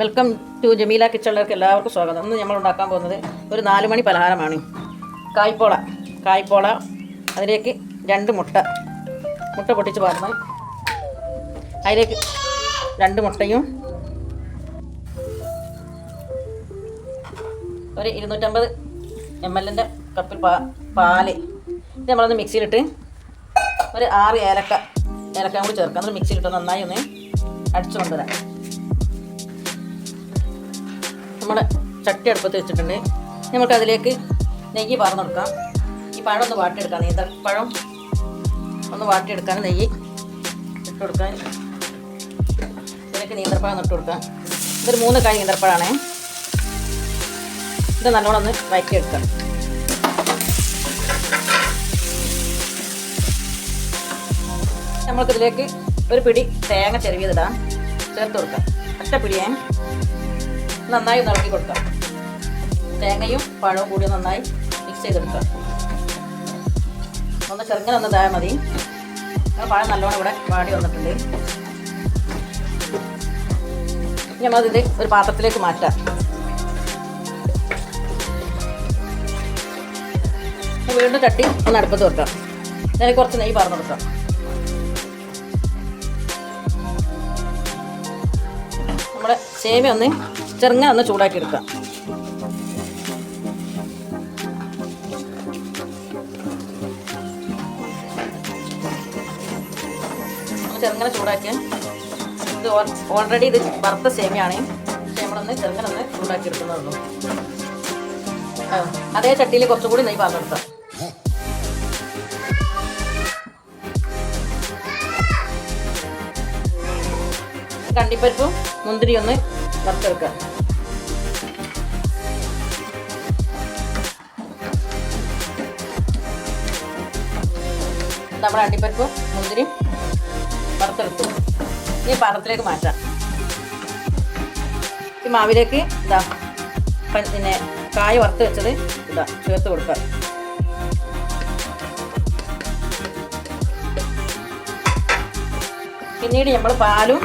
Welcome to Jameela കിച്ചണിലേക്ക് എല്ലാവർക്കും സ്വാഗതം. ഇന്ന് നമ്മൾ ഉണ്ടാക്കാൻ പോകുന്നത് ഒരു നാല് മണി പലഹാരമാണ്. കായ്പോള കായ്പോള അതിലേക്ക് രണ്ട് മുട്ട. മുട്ട പൊട്ടിച്ച് പാർന്ന് അതിലേക്ക് രണ്ട് മുട്ടയും ഒരു ഇരുന്നൂറ്റമ്പത് എം എല്ലിന്റെ കപ്പിൽ പാ പാൽ. ഇത് നമ്മളൊന്ന് മിക്സിയിലിട്ട് ഒരു ആറ് ഏലക്ക ഏലക്ക കൂടി ചേർക്കാം. എന്നിട്ട് മിക്സിയിലിട്ട് നന്നായി ഒന്ന് അടിച്ചു കൊണ്ടുവരാം നമ്മുടെ ചട്ടി അടുപ്പത്ത് വെച്ചിട്ടുണ്ട്. നമുക്ക് അതിലേക്ക് നെയ്യ് പറഞ്ഞു കൊടുക്കാം ഈ പഴം ഒന്ന് വാട്ടിയെടുക്കാം. നീന്തപ്പഴം ഒന്ന് വാട്ടിയെടുക്കാൻ നെയ്യ് ഇട്ട് കൊടുക്കാൻ ഇതിലേക്ക് നീന്തപ്പഴം ഇട്ട് കൊടുക്കാം ഇതൊരു മൂന്ന് കായ് നീന്തപ്പഴമാണേ ഇത് നല്ലോണം ഒന്ന് വഴറ്റിയെടുക്കാം നമ്മൾക്കിതിലേക്ക് ഒരു പിടി തേങ്ങ ചെരുവിയതിടാം ചേർത്ത് കൊടുക്കാം. ഒറ്റ നന്നായി നിറക്കി കൊടുക്കാം. തേങ്ങയും പഴവും കൂടി നന്നായി മിക്സ് ചെയ്തെടുക്കാം. ഒന്ന് ചെറുങ്ങനെ ഒന്ന് ഇതായാൽ മതി. പഴം നല്ലോണം ഇവിടെ വാടി വന്നിട്ടുണ്ട്. ഇനി ഒരു പാത്രത്തിലേക്ക് മാറ്റാം. വീണ്ടും തട്ടി ഒന്ന് അടുപ്പത്ത് വെക്കാം. അതിന് കുറച്ച് നെയ്യ് പറഞ്ഞു കൊടുക്കാം. നമ്മുടെ സേമിയ ഒന്ന് ചെറുങ്ങനെ ഒന്ന് ചൂടാക്കി എടുക്കാം ചെറുങ്ങനെ ചൂടാക്കിയ ഇത് ഓൾറെഡി ഇത് വറുത്ത സേമിയാണ്. നമ്മളൊന്ന് ചെറുങ്ങനെ ഒന്ന് ചൂടാക്കി എടുക്കുന്നതുള്ളൂ ആ, അതേ ചട്ടിയിൽ കുറച്ചും കൂടി നെയ്യ് പറഞ്ഞെടുക്കാം കണ്ടിപ്പരിപ്പും മുന്തിരി ഒന്ന് വറുത്തെടുക്കുക. നമ്മുടെ അണ്ടിപ്പരിപ്പും മുന്തിരിയും വറുത്തെടുത്തു. ഈ പാത്രത്തിലേക്ക് മാറ്റാം. ഈ മാവിലേക്ക് ഇതാ പിന്നെ കായ വറുത്ത് വെച്ചത് ഇതാ ചേർത്ത് കൊടുക്കുക. പിന്നീട് നമ്മൾ പാലും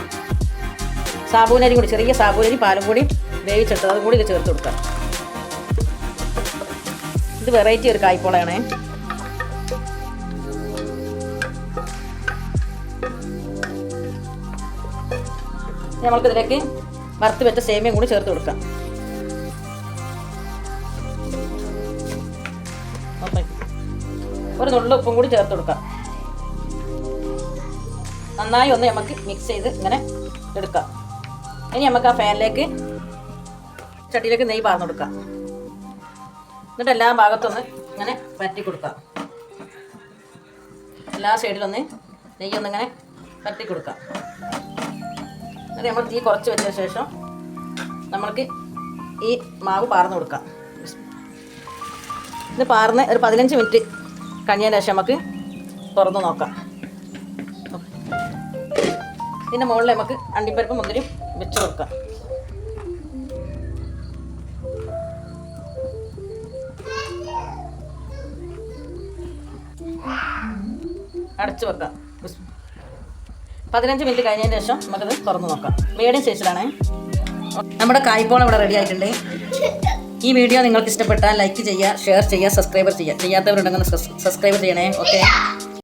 സാബൂനരി കൂടി ചെറിയ സാബൂനരി പാലും കൂടി വേവിച്ചെടുത്തത് അതും കൂടി ഇത് ചേർത്ത് കൊടുക്കാം. ഇത് വെറൈറ്റി ഒരു കായ്പോളയാണേ. നമ്മൾക്കിതിലേക്ക് വറുത്ത് വെച്ച സേമിയും കൂടി ചേർത്ത് കൊടുക്കാം. ഒരു നുള്ളു ഉപ്പും കൂടി ചേർത്ത് കൊടുക്കാം. നന്നായി ഒന്ന് നമുക്ക് മിക്സ് ചെയ്ത് ഇങ്ങനെ എടുക്കാം. ഇനി നമുക്ക് ആ ഫാനിലേക്ക് ചട്ടിയിലേക്ക് നെയ്യ് പാർന്നു കൊടുക്കാം. എന്നിട്ട് എല്ലാ ഭാഗത്തൊന്ന് ഇങ്ങനെ പറ്റി കൊടുക്കാം. എല്ലാ സൈഡിലൊന്ന് നെയ്യൊന്ന് ഇങ്ങനെ പറ്റി കൊടുക്കാം. എന്നിട്ട് നമ്മൾ തീ കുറച്ച് വെച്ച ശേഷം നമ്മൾക്ക് ഈ മാവ് പാർന്നു കൊടുക്കാം. ഇത് പാർന്ന് ഒരു പതിനഞ്ച് മിനിറ്റ് കഴിഞ്ഞതിന് ശേഷം നമുക്ക് തുറന്ന് നോക്കാം. ഇതിന്റെ മുകളിൽ നമുക്ക് അണ്ടിപ്പരിപ്പ് മുന്തിരി വെച്ച് കൊടുക്കാം അടച്ചു വെക്കാം. പതിനഞ്ച് മിനിറ്റ് കഴിഞ്ഞതിന് ശേഷം നമുക്കത് തുറന്ന് നോക്കാം. മീഡിയം സൈസിലാണേ. നമ്മുടെ കായ്പോൾ ഇവിടെ റെഡി ആയിട്ടുണ്ട്. ഈ വീഡിയോ നിങ്ങൾക്ക് ഇഷ്ടപ്പെട്ടാൽ ലൈക്ക് ചെയ്യുക ഷെയർ ചെയ്യുക സബ്സ്ക്രൈബർ ചെയ്യുക. ചെയ്യാത്തവരുണ്ടെങ്കിൽ സബ്സ്ക്രൈബ് ചെയ്യണേ. ഓക്കെ